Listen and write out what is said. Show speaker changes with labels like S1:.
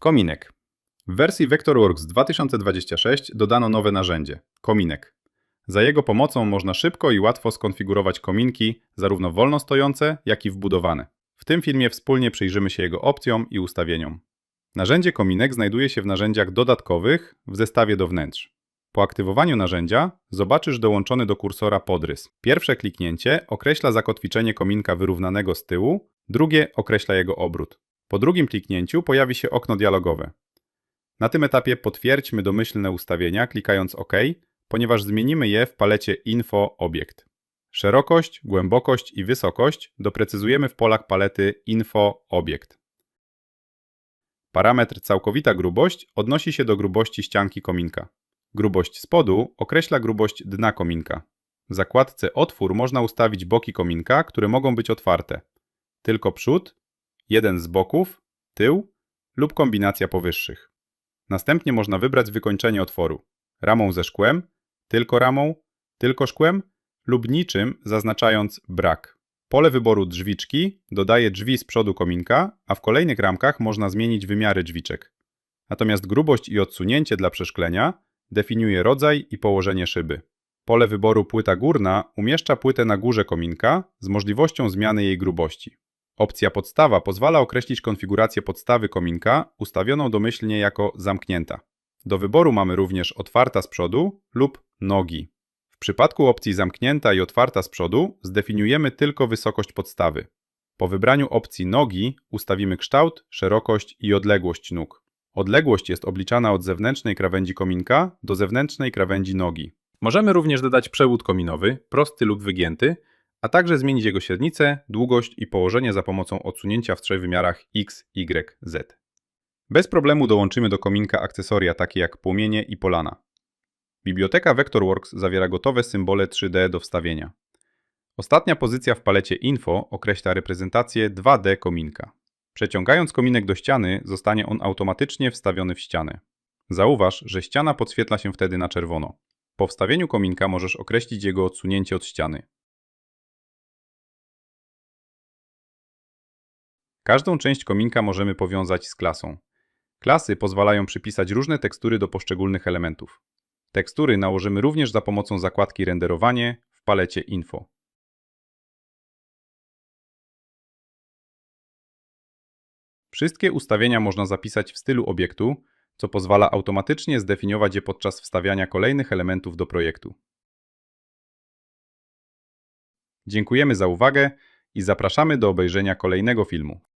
S1: Kominek. W wersji Vectorworks 2026 dodano nowe narzędzie kominek. Za jego pomocą można szybko i łatwo skonfigurować kominki, zarówno wolno stojące, jak i wbudowane. W tym filmie wspólnie przyjrzymy się jego opcjom i ustawieniom. Narzędzie kominek znajduje się w narzędziach dodatkowych w zestawie do wnętrz. Po aktywowaniu narzędzia zobaczysz dołączony do kursora podrys. Pierwsze kliknięcie określa zakotwiczenie kominka wyrównanego z tyłu, drugie określa jego obrót. Po drugim kliknięciu pojawi się okno dialogowe. Na tym etapie potwierdźmy domyślne ustawienia klikając OK, ponieważ zmienimy je w palecie Info Obiekt. Szerokość, głębokość i wysokość doprecyzujemy w polach palety Info Obiekt. Parametr całkowita grubość odnosi się do grubości ścianki kominka. Grubość spodu określa grubość dna kominka. W zakładce Otwór można ustawić boki kominka, które mogą być otwarte. Tylko przód, jeden z boków, tył lub kombinacja powyższych. Następnie można wybrać wykończenie otworu. Ramą ze szkłem, tylko ramą, tylko szkłem lub niczym zaznaczając brak. Pole wyboru drzwiczki dodaje drzwi z przodu kominka, a w kolejnych ramkach można zmienić wymiary drzwiczek. Natomiast grubość i odsunięcie dla przeszklenia definiuje rodzaj i położenie szyby. Pole wyboru płyta górna umieszcza płytę na górze kominka z możliwością zmiany jej grubości. Opcja podstawa pozwala określić konfigurację podstawy kominka ustawioną domyślnie jako zamknięta. Do wyboru mamy również otwarta z przodu lub nogi. W przypadku opcji zamknięta i otwarta z przodu zdefiniujemy tylko wysokość podstawy. Po wybraniu opcji nogi ustawimy kształt, szerokość i odległość nóg. Odległość jest obliczana od zewnętrznej krawędzi kominka do zewnętrznej krawędzi nogi. Możemy również dodać przewód kominowy, prosty lub wygięty, a także zmienić jego średnicę, długość i położenie za pomocą odsunięcia w trzech wymiarach x, y, z. Bez problemu dołączymy do kominka akcesoria takie jak płomienie i polana. Biblioteka Vectorworks zawiera gotowe symbole 3D do wstawienia. Ostatnia pozycja w palecie Info określa reprezentację 2D kominka. Przeciągając kominek do ściany, zostanie on automatycznie wstawiony w ścianę. Zauważ, że ściana podświetla się wtedy na czerwono. Po wstawieniu kominka możesz określić jego odsunięcie od ściany. Każdą część kominka możemy powiązać z klasą. Klasy pozwalają przypisać różne tekstury do poszczególnych elementów. Tekstury nałożymy również za pomocą zakładki Renderowanie w palecie Info. Wszystkie ustawienia można zapisać w stylu obiektu, co pozwala automatycznie zdefiniować je podczas wstawiania kolejnych elementów do projektu. Dziękujemy za uwagę i zapraszamy do obejrzenia kolejnego filmu.